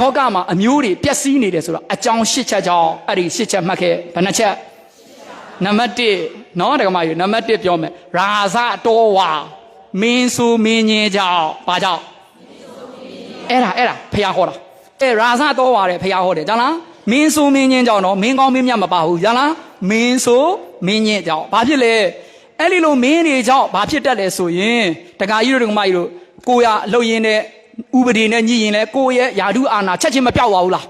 လောကမှာအမျိုးတွေပျက်စီးနေတယ်ဆိုတော့အကြောင်း၈ချက်ကြောင့်အဲ့ဒီ၈ချက်မှတ်ခဲ့ဘယ်နှချက်နံပါတ်1နော်ဒကမကြီးနံပါတ်1ပြောမယ်ရာဇတော်ဝါမင်းဆိုမင်းကြီးကြောင့်ဘာကြောင့်အဲ့ဒါအဲ့ဒါဖះဟောတာအဲ့ရာဇတော်ဝါတယ်ဖះဟောတယ်ကြာလားမင်းဆိုမင်းကြီးကြောင့်နော်မင်းကောင်းမင်းမြတ်မပါဘူးကြာလားမင်းဆိုမင်းကြီးကြောင့်ဘာဖြစ်လဲအဲ့ဒီလိုမင်းတွေကြောင့်ဘာဖြစ်တတ်လဲဆိုရင်ဒကာကြီးတို့ဒကမကြီးတို့ကိုရလှုပ်ရင်းတဲ့ ဥပဒေနဲ့ညှိရင်လဲကိုယ့်ရဲ့ယာဓုအာနာချက်ချင်းမပြောက်ပါဘူးလား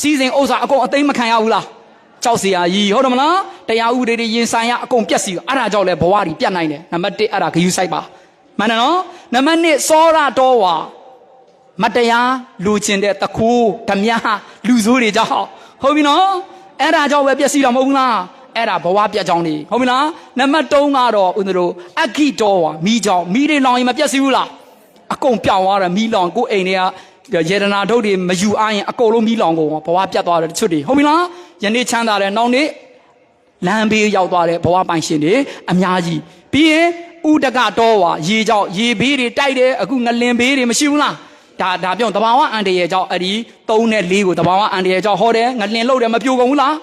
စီစဉ်ဥစ္စာအကုန်အသိမခံရဘူးလားကြောက်စရာကြီးဟုတ်တယ်မလားတရားဥပဒေတွေရင်ဆိုင်ရအကုန်ပြက်စီအဲ့ဒါကြောင့်လဲဘဝကြီးပြတ်နိုင်တယ်နံပါတ်1အဲ့ဒါဂယူဆိုင်ပါမှန်တယ်နော်နံပါတ်2စောရတော်ဝါမတရားလူကျင်တဲ့တကူဓမြလူဆိုးတွေကြောင့်ဟုတ်ပြီနော်အဲ့ဒါကြောင့်ပဲပြက်စီတာမဟုတ်ဘူးလားအဲ့ဒါဘဝပြက်ကြောင်းနေဟုတ်ပြီလားနံပါတ်3ကတော့ဦးတို့အဂိတော်ဝါမိကြောင်းမိတွေလောင်ရင်မပြက်စီဘူးလား အကုန်ပြောင်းသွားတယ်မီးလောင်ကိုယ်အိမ်တွေကရေဒနာဒုတ်တွေမယူအားရင်အကုန်လုံးမီးလောင်ကုန်ဘဝပြတ်သွားတယ်တချို့တွေဟုတ်ပြီလားယနေ့ချမ်းသာတယ်နောက်နေ့လမ်းဘေးရောက်သွားတဲ့ဘဝပိုင်ရှင်တွေအများကြီးပြီးရင်ဥဒကတော့ဝါရေကြောင့်ရေဘေးတွေတိုက်တယ်အခုငလင်ဘေးတွေမရှိဘူးလားဒါဒါပြောတဘာဝအန်တရေကြောင့်အဲ့ဒီ3နဲ့4ကိုတဘာဝအန်တရေကြောင့်ဟောတယ်ငလင်လို့တယ်မပြိုကုန်ဘူးလား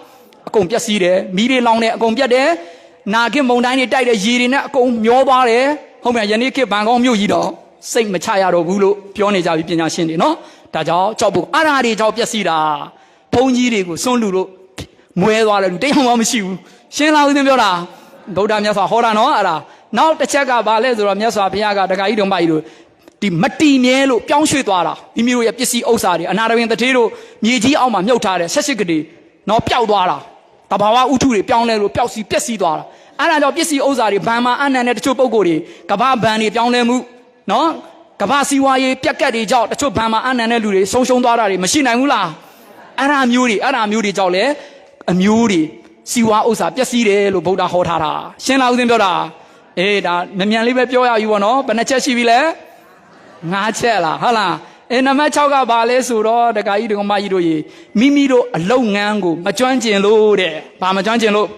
အကုန်ပျက်စီးတယ်မီးတွေလောင်တယ်အကုန်ပြတ်တယ်နာကင်မုန်တိုင်းတွေတိုက်တယ်ရေတွေနဲ့အကုန်မျောသွားတယ်ဟုတ်မယ်ယနေ့ခေတ်ဘန်ကောင်းမြို့ကြီးတော့ စိတ်မချရတော့ဘူးလို့ပြောနေကြပြီပညာရှင်တွေနော်ဒါကြောင့်ကြောက်ဖို့အဲ့ဓာတွေကြောင့်ပျက်စီးတာဘုန်းကြီးတွေကိုစွန့်လူလို့မွဲသွားတယ်လူတရားမှမရှိဘူးရှင်းလားဦးသင်ပြောတာဗုဒ္ဓမြတ်စွာဟောတာနော်အဲ့ဒါနောက်တစ်ချက်ကဘာလဲဆိုတော့မြတ်စွာဘုရားကတခါကြီးတော်မကြီးတို့ဒီမတီမြဲလို့ပြောင်းရွှေ့သွားတာမိမိတို့ရဲ့ပစ္စည်းဥစ္စာတွေအနာရဝင်တထေးတို့မြေကြီးအောက်မှာမြုပ်ထားတဲ့ဆက်ရှိကလေးနော်ပျောက်သွားတာတဘာဝဥထုတွေပြောင်းလဲလို့ပျောက်စီပျက်စီးသွားတာအဲ့ဒါကြောင့်ပစ္စည်းဥစ္စာတွေဘန်မှာအနန္တတချို့ပုံကိုယ်တွေကဘာဘန်တွေပြောင်းလဲမှု နော်ကမ္ဘာစီဝါရေးပြက်ကတ်တွေကြောင့်တချို့ဘန်မှာအနန္တလူတွေဆုံးရှုံးသွားတာတွေမရှိနိုင်ဘူးလားအဲ့ဒါမျိုးတွေအဲ့ဒါမျိုးတွေကြောင့်လေအမျိုးတွေစီဝါဥစ္စာပျက်စီးတယ်လို့ဗုဒ္ဓဟောထားတာရှင်းလားဦးသိန်းပြောတာအေးဒါမြန်မြန်လေးပဲပြောရယူပါနော်ဘယ်နှချက်ရှိပြီလဲငါးချက်လားဟုတ်လားအဲနံပါတ်6ကဘာလဲဆိုတော့တခါကြီးဒကမကြီးတို့ရေမိမိတို့အလုတ်ငန်းကိုမကျွမ်းကျင်လို့တဲ့ဘာမကျွမ်းကျင်လို့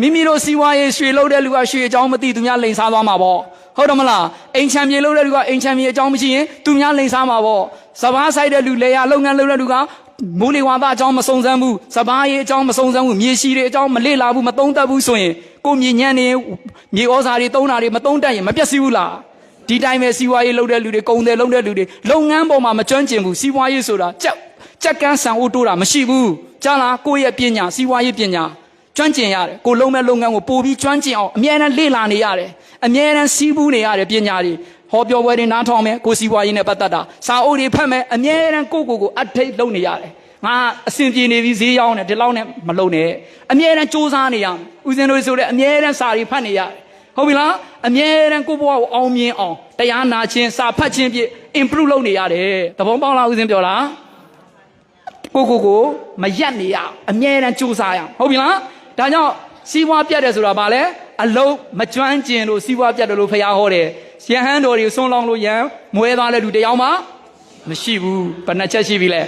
မိမိတို့စီဝါရေးရွှေလို့တဲ့လူကရွှေအကြောင်းမသိသူများလိန်စားသွားမှာပေါ့ ဟုတ်တယ်မလားအိမ်ချမ်းမြေလို့တဲ့လူကအိမ်ချမ်းမြေအကြောင်းမရှိရင်သူများလိန်စားမှာပေါ့စပားဆိုင်တဲ့လူလေယာလုပ်ငန်းလုပ်တဲ့လူကမိုးလေဝါသအကြောင်းမစုံစမ်းဘူးစပားရေးအကြောင်းမစုံစမ်းဘူးမြေရှိတွေအကြောင်းမလေ့လာဘူးမသုံးသပ်ဘူးဆိုရင်ကိုမြေညံ့နေမြေဩဇာတွေသုံးတာတွေမသုံးတတ်ရင်မပြတ်စီဘူးလားဒီတိုင်းပဲစီဝါရေးလုပ်တဲ့လူတွေကုံတယ်လုပ်တဲ့လူတွေလုပ်ငန်းပေါ်မှာမကျွမ်းကျင်ဘူးစီဝါရေးဆိုတာကြက်ကြက်ကန်းဆန်အိုးတိုးတာမရှိဘူးကြားလားကိုယ့်ရဲ့ပညာစီဝါရေးပညာကျွမ်းကျင်ရတယ်ကိုလုံးမဲ့လုပ်ငန်းကိုပို့ပြီးကျွမ်းကျင်အောင်အမြဲတမ်းလေ့လာနေရတယ် အမြဲတမ်းစီးပူးနေရတယ်ပညာတွေဟောပြောပွဲတွေနားထောင်မယ်ကိုစီပွားရေးနဲ့ပတ်သက်တာစာအုပ်တွေဖတ်မယ်အမြဲတမ်းကိုကိုကိုအထိတ်လုပ်နေရတယ်ငါအစဉ်ပြေနေပြီဈေးရောက်နေဒီလောက်နဲ့မလုံနဲ့အမြဲတမ်းစူးစမ်းနေရမယ်ဦးဇင်းတို့ဆိုတဲ့အမြဲတမ်းစာတွေဖတ်နေရတယ်ဟုတ်ပြီလားအမြဲတမ်းကိုဘွားကိုအောင်မြင်အောင်တရားနာခြင်းစာဖတ်ခြင်းဖြင့် improve လုပ်နေရတယ်သဘောပေါက်လားဦးဇင်းပြောလားကိုကိုကိုမရက်နေရအောင်အမြဲတမ်းကြိုးစားရအောင်ဟုတ်ပြီလားဒါကြောင့် စီးပွားပြတ်တယ်ဆိုတာဘာလဲအလုံးမကျွမ်းကျင်လို့စီးပွားပြတ်တယ်လို့ဖះဟောတယ်ရဟန်းတော်တွေဆွန်းလောင်းလို့ရန်မွဲသွားတဲ့လူတစ်ယောက်မှမရှိဘူးဘယ်နှချက်ရှိပြီလဲ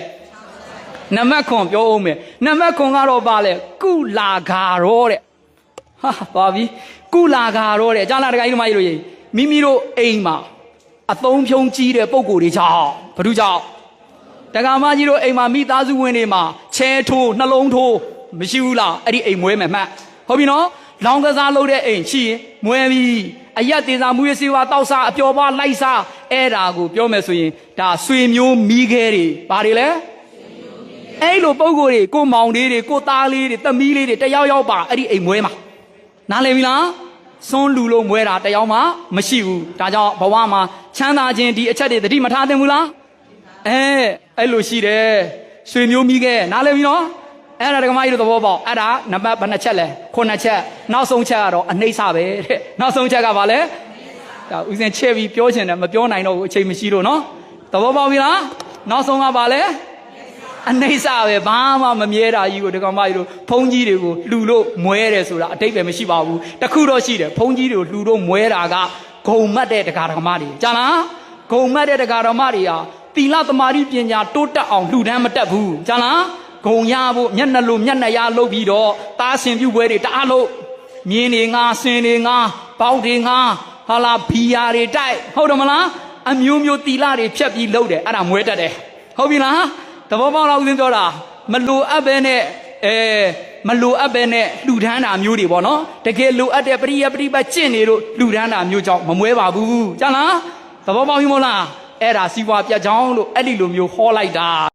နံပါတ်ခွန်ပြောအောင်မယ်နံပါတ်ခွန်ကတော့ဘာလဲကုလာဂါရောတဲ့ဟာပါပြီကုလာဂါရောတဲ့ကြားလားတခါကြီးတို့မကြီးလို့ရေမိမိတို့အိမ်မှာအသုံးဖြုံးကြီးတဲ့ပုံကိုယ်တွေကြောင့်ဘာလို့ကြောင့်တက္ကမကြီးတို့အိမ်မှာမိသားစုဝင်တွေမှာချဲထိုးနှလုံးထိုးမရှိဘူးလားအဲ့ဒီအိမ်မွဲမယ်မှတ် ဟုတ်ပြီနော်လောင်းကစားလုပ်တဲ့အိမ်ရှိရင်မွဲပြီအရက်သေးစားမူရစေဝါတောက်စားအပျော်ပါလိုက်စားအဲ့ဒါကိုပြောမယ်ဆိုရင်ဒါဆွေမျိုးမိခဲတွေဘာတွေလဲအဲ့လိုပုံကိုယ်တွေကိုမောင်လေးတွေကိုသားလေးတွေသမီးလေးတွေတယောက်ယောက်ပါအဲ့ဒီအိမ်မွဲမှာနားလည်ပြီလားစွန်းလူလို့မွဲတာတယောက်မှမရှိဘူးဒါကြောင့်ဘဝမှာချမ်းသာခြင်းဒီအချက်တွေသတိမထားသင့်ဘူးလားအဲအဲ့လိုရှိတယ်ရွှေမျိုးမိခဲ့နားလည်ပြီနော် အဲ့ဒါဒကမကြီးတို့သဘောပေါက်အဲ့ဒါနံပါတ်ဘယ်နှချက်လဲခုနှစ်ချက်နောက်ဆုံးချက်ကတော့အနှိမ့်စပဲတဲ့နောက်ဆုံးချက်ကဘာလဲဒါဦးစင်ချက်ပြီးပြောချင်တယ်မပြောနိုင်တော့ဘူးအချိန်မရှိလို့နော်သဘောပေါက်ပြီလားနောက်ဆုံးကဘာလဲအနှိမ့်စပဲဘာမှမမြဲတာကြီးကိုဒကမကြီးတို့ဖုံးကြီးတွေကိုလှူလို့မွဲတယ်ဆိုတာအတိတ်ပဲမရှိပါဘူးတခုတော့ရှိတယ်ဖုံးကြီးတွေကိုလှူလို့မွဲတာကဂုံမတ်တဲ့ဒကာဒကမတွေကြားလားဂုံမတ်တဲ့ဒကာဒကမတွေဟာသီလသမာဓိပညာတိုးတက်အောင်လှူဒန်းမတက်ဘူးကြားလား ဂုံရဖို့မျက်နှာလိုမျက်နှာရလုပ်ပြီးတော့တားဆင်ပြုပွဲတွေတအားလို့မြင်းတွေငါဆင်တွေငါပေါက်တွေငါဟာလာဘီယာတွေတိုက်ဟုတ်တယ်မလားအမျိုးမျိုးသီလတွေဖြတ်ပြီးလုပ်တယ်အဲ့ဒါမွဲတက်တယ်ဟုတ်ပြီလားသဘောပေါက်လားဦးဇင်းပြောတာမလိုအပ်ပဲနဲ့အဲမလိုအပ်ပဲနဲ့လှူဒန်းတာမျိုးတွေပေါ့နော်တကယ်လိုအပ်တဲ့ပရိယပရိပတ်ကျင့်နေလို့လှူဒန်းတာမျိုးကြောင့်မမွဲပါဘူးကြားလားသဘောပေါက်ပြီမို့လားအဲ့ဒါစီးပွားပြတ်ကြောင်းလို့အဲ့ဒီလိုမျိုးဟောလိုက်တာ